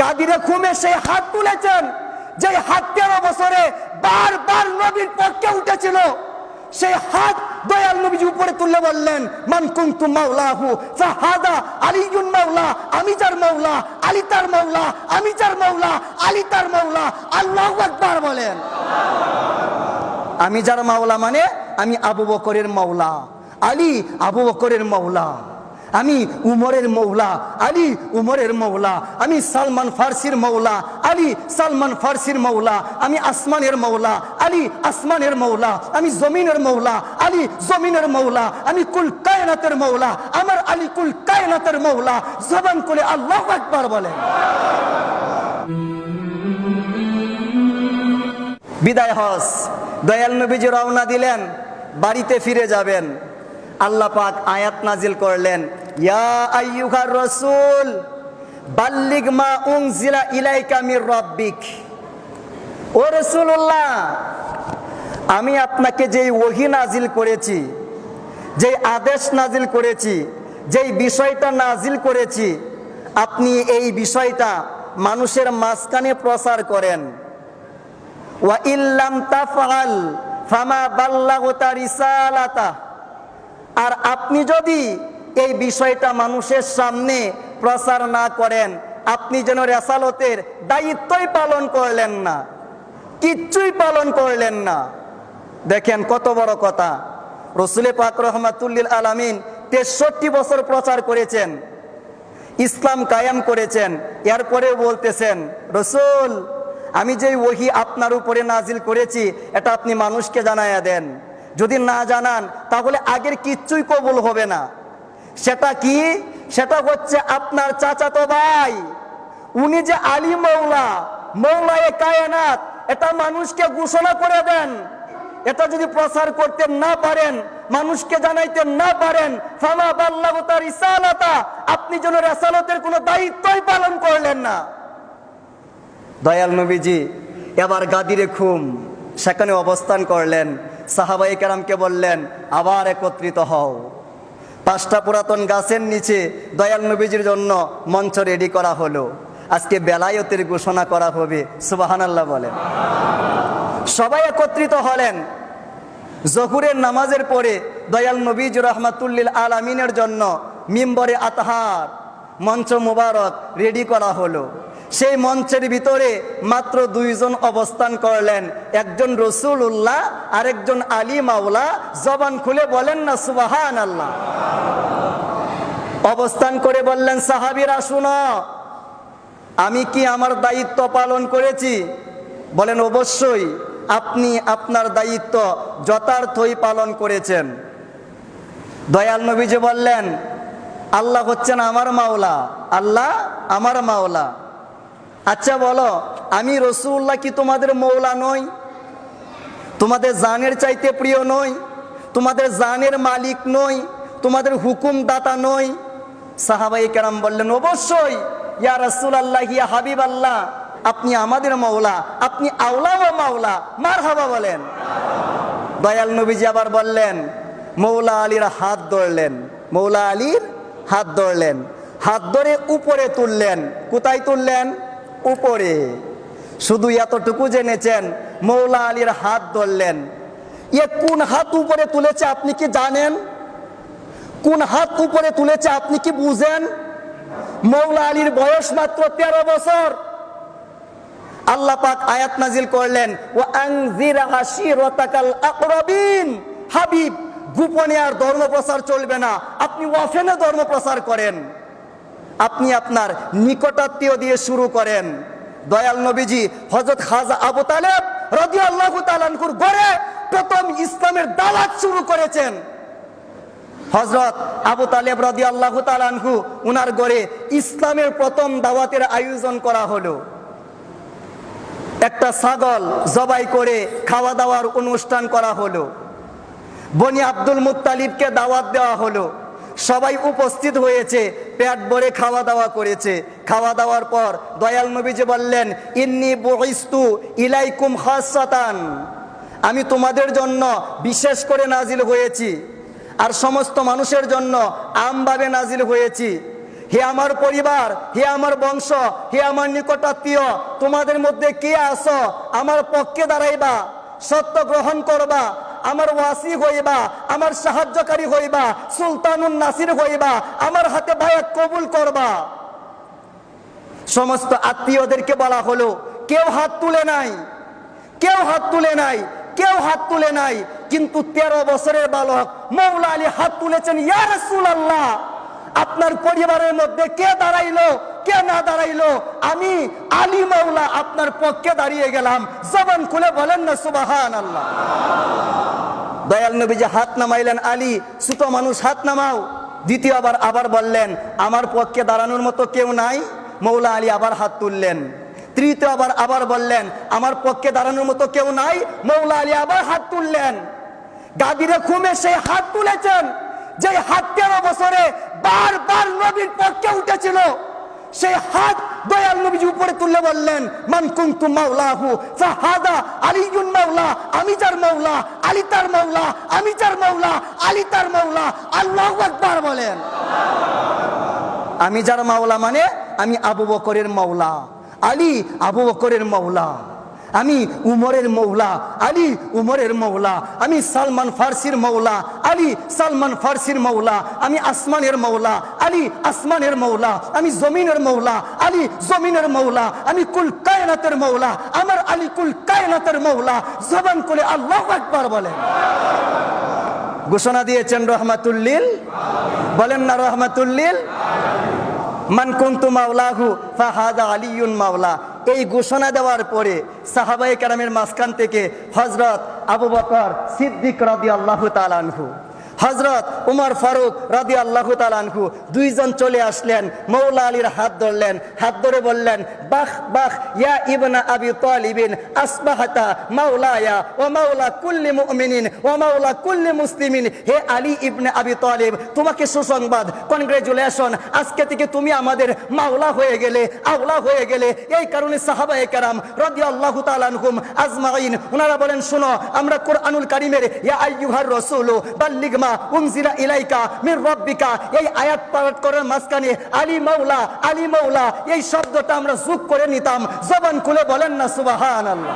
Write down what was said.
গাদিরে খুমে সেই হাত তুলেছেন যে হাত তেরো বছরে বারবার নবীর পক্ষে উঠেছিল, সেই হাত দয়াল নবীজি উপরে তুললে বললেন, মান কুনতু মাওলাহু, ফাহাদা আলিয়ুন মাওলা, আমি যার মাওলা, আলী তার মাওলা, আমি যার মাওলা, আলী তার মাওলা, আল্লাহু আকবার বলেন। আমি যার মাওলা মানে আমি আবু বকরের মাওলা, আলী আবু বকরের মাওলা। আমি উমরের মৌলা, আলী উমরের মৌলা, আমি সালমান ফার্সির মৌলা, আলী সালমান ফার্সির মৌলা, আমি আসমানের মৌলা, আলী আসমানের মৌলা, আমি জমিনের মৌলা, আলী জমিনের মৌলা, আমি কুল কায়নাতের মৌলা, আমার আলী কুল কায়নাতের মৌলা, জবান করে আল্লাহ একবার বলেন। বিদায় হস। দয়াল নবীজি রওনা দিলেন, বাড়িতে ফিরে যাবেন। আল্লাহ পাক আয়াত নাজিল করলেন, ইয়া আইয়ুহার রাসূল, বাল্লিগ মা উনজিলা ইলাইকা মির রাব্বিক। ও রাসূলুল্লাহ, আমি আপনাকে যেই ওহী নাজিল করেছি, যেই আদেশ নাজিল করেছি, যেই বিষয়টা নাজিল করেছি, আপনি এই বিষয়টা মানুষের মাঝখানে প্রচার করেন। ওয়া ইল্লাম তাফআল, ফামা বাল্লাগতা রিসালাতা। আর আপনি যদি এই বিষয়টা মানুষের সামনে প্রচার না করেন, আপনি যেন রেসালতের দায়িত্বই পালন করলেন না, কিচ্ছুই পালন করলেন না। দেখেন কত বড় কথা। রসুলে পাক রহমাতুল্লিল আলামিন তেষট্টি বছর প্রচার করেছেন, ইসলাম কায়াম করেছেন এরপরে বলতেছেন, রসুল, আমি যে ওহি আপনার উপরে নাজিল করেছি, এটা আপনি মানুষকে জানাইয়া দেন। যদি না জানান, তাহলে আগের কিচ্ছুই কবুল হবে না। সেটা কি? সেটা হচ্ছে আপনার চাচাতো ভাই। উনি যে আলী মৌলা মৌলা এ কায়নাত, এটা মানুষকে ঘোষণা করে দেন। এটা যদি প্রচার করতে না পারেন, মানুষকে জানাইতে না পারেন, ফামা বাল্লাহ তার ইসালাতা আপনি যেন রেসালতের কোনো দায়িত্বই পালন করলেন না। দয়াল নবীজি, এবার গাদিরে খুম, সেখানে অবস্থান করলেন। সাহাবাই কেরামকে বললেন, আবার একত্রিত হও। পাঁচটা পুরাতন গাছের নিচে দয়াল নবীজির জন্য মঞ্চ রেডি করা হলো। আজকে বেলায়তের ঘোষণা করা হবে, সুবাহানাল্লাহ বলেন। সবাই একত্রিত হলেন। জহুরের নামাজের পরে দয়াল নবীজ রহমাতুল্লিল আলামিনের জন্য মিম্বরে আতহার মঞ্চ মুবারক রেডি করা হলো। সেই মঞ্চের ভিতরে মাত্র দুইজন অবস্থান করলেন। একজন রসুল উল্লাহ আরেকজন আলী মাওলা। জবান খুলে বলেন না সুবাহান আল্লাহ অবস্থান করে বললেন, সাহাবিরা, শুনো, আমি কি আমার দায়িত্ব পালন করেছি? বলেন, অবশ্যই, আপনি আপনার দায়িত্ব যথার্থই পালন করেছেন। দয়াল নবীজি বললেন, আল্লাহ হচ্ছেন আমার মাওলা, আল্লাহ আমার মাওলা। আচ্ছা বলো, আমি রসুল্লাহ কি তোমাদের মৌলা নই? তোমাদের জানের চাইতে প্রিয় নই? তোমাদের জানের মালিক নই? তোমাদের হুকুম দাতা নই? সাহাবাই কেরাম বললেন, অবশ্যই, ইয়া রসুল আল্লাহ ইয়া হাবিব আল্লাহ আপনি আমাদের মৌলা, আপনি আওলা ও মাওলা মার হাবা বলেন। দয়াল নবীজি আবার বললেন, মৌলা আলীর হাত ধরলেন, মৌলা আলীর হাত ধরলেন, হাত ধরে উপরে তুললেন। কোথায় তুললেন? উপরে। শুধু এতটুকু জেনেছেন, মৌলা আলীর হাত ধরলেন। এ কোন হাত উপরে তুলেছে আপনি কি জানেন? কোন হাত উপরে তুলেছে আপনি কি বুঝেন? মৌলা আলীর বয়স মাত্র তেরো বছর। আল্লাহ পাক আয়াত নাজিল করলেন ও আকরাবিন। হাবিব, গোপনে আর ধর্ম প্রচার চলবে না। আপনি ওয়াফেনে ধর্ম প্রচার করেন। আপনি আপনার নিকটাত্মীয় দিয়ে শুরু করেন। দয়াল নবীজি হজরত খাজা আবু তালেব রদি আল্লাহ তালানকুর গড়ে প্রথম ইসলামের দাওয়াত শুরু করেছেন। হজরত আবু তালেব রদি আল্লাহ তালানহু উনার গড়ে ইসলামের প্রথম দাওয়াতের আয়োজন করা হলো। একটা ছাগল জবাই করে খাওয়া দাওয়ার অনুষ্ঠান করা হলো। বনি আব্দুল মুত্তালিবকে দাওয়াত দেওয়া হলো। সবাই উপস্থিত হয়েছে, পেট ভরে খাওয়া দাওয়া করেছে। খাওয়া দাওয়ার পর দয়াল নবীজি বললেন, ইন্নি বহিস্তু ইলাইকুম হাসাতান আমি তোমাদের জন্য বিশেষ করে নাজিল হয়েছি, আর সমস্ত মানুষের জন্য আমভাবে নাজিল হয়েছি। হে আমার পরিবার, হে আমার বংশ, হে আমার নিকটাত্মীয়, তোমাদের মধ্যে কে আস আমার পক্ষে দাঁড়াইবা, সত্য গ্রহণ করবা আমার ওয়াসি হইবা, আমার সাহায্যকারী হইবা, সুলতানুন নাসির হইবা, আমার হাতে ভাইয়া কবুল করবা। সমস্ত আত্মীয়দেরকে বলা হলো, কেউ হাত তুলে নাই, কেউ হাত তুলে নাই, কেউ হাত তুলে নাই, কিন্তু তেরো বছরের বালক মৌলা আলী হাত তুলেছেন, ইয়া রাসূলুল্লাহ, আপনার পরিবারের মধ্যে কে দাঁড়াইলো, কে না দাঁড়াইলো? আমি আলী মৌলা আপনার পক্ষে দাঁড়িয়ে গেলাম, জবান খুলে বলেন না সুবাহান আল্লাহ দয়াল নবী যে হাত নামাইলেন, আলী, ছোট মানুষ, হাত নামাও। দ্বিতীয়বার আবার বললেন, আমার পক্ষে দাঁড়ানোর মতো কেউ নাই। মৌলা আলী আবার হাত তুললেন। তৃতীয়বার আবার বললেন, আমার পক্ষে দাঁড়ানোর মতো কেউ নাই। মৌলা আলী আবার হাত তুললেন। গাদিরে খুমে সেই হাত তুলেছেন যে হাত তেরো বছরে বারবার নবীর পক্ষে উঠেছিল। সেই হাত দয়াল নবীজি উপরে তুললে বললেন, মান কুনতু মাওলাহু, ফাহাদা আলিয়ুন মাওলা, আমি যার মাওলা, আলী তার মাওলা, আমি যার মাওলা, আলী তার মাওলা। আল্লাহু আকবার বলেন। আমি যার মাওলা মানে আমি আবু বকরের মাওলা, আলী আবু বকরের মাওলা, আমি উমরের মৌলা আলী উমরের মৌলা আমি সালমান ফার্সির মৌলা আলী সালমান ফার্সির মৌলা আমি আসমানের মৌলা আলী আসমানের মৌলা, আমি জমিনের মৌলা, আলী জমিনের মৌলা, আমি কুল কায়নাতের মৌলা, আমার আলী কুল কায়নাতের মৌলা, জবান করে আল্লাহ একবার বলেন। ঘোষণা দিয়েছেন রহমাতুল্লিল বলেন না রহমাতুল্লিল মান কুন্তু মাওলাহু ফাহাদা আলিউন মাওলা। এই ঘোষণা দেওয়ার পরে সাহাবাই কারামের মাঝখান থেকে হজরত আবু বকর সিদ্দিক রাদি আল্লাহ তালানহু হজরত উমর ফারুক রাদি আল্লাহ তালানহু দুইজন চলে আসলেন মৌলা আলীর হাত ধরলেন, হাত ধরে বললেন, বাহ বাহ, ইয়া ইবনা আবি তালিবিন, আসবাহাতা মাওলায়া ও মাওলা কুল্লি মুমিনিন ও মাওলা কুল্লি মুসলিমিন। হে আলী ইবনে আবি তালিব, তোমাকে সুসংবাদ কনগ্রেচুলেশন আজকে থেকে তুমি আমাদের মাওলা হয়ে গেলে, আওলা হয়ে গেলে। এই কারণে সাহাবায়ে কেরাম রাদিয়াল্লাহু তাআলা আনহুম আজমাইন ওনারা বলেন, শোনো, আমরা কোরআনুল কারীমের, ইয়া আইয়ুহার রাসূলু বাল্লিগ মা উনজিলা ইলাইকা মির রব্বিকা। এই আয়াত পাঠ করার মাঝখানে আলী মাওলা আলী মাওলা, এই শব্দটা আমরা যোগ করে নিতাম। জবান খুলে বলেন না, সুবহানাল্লাহ।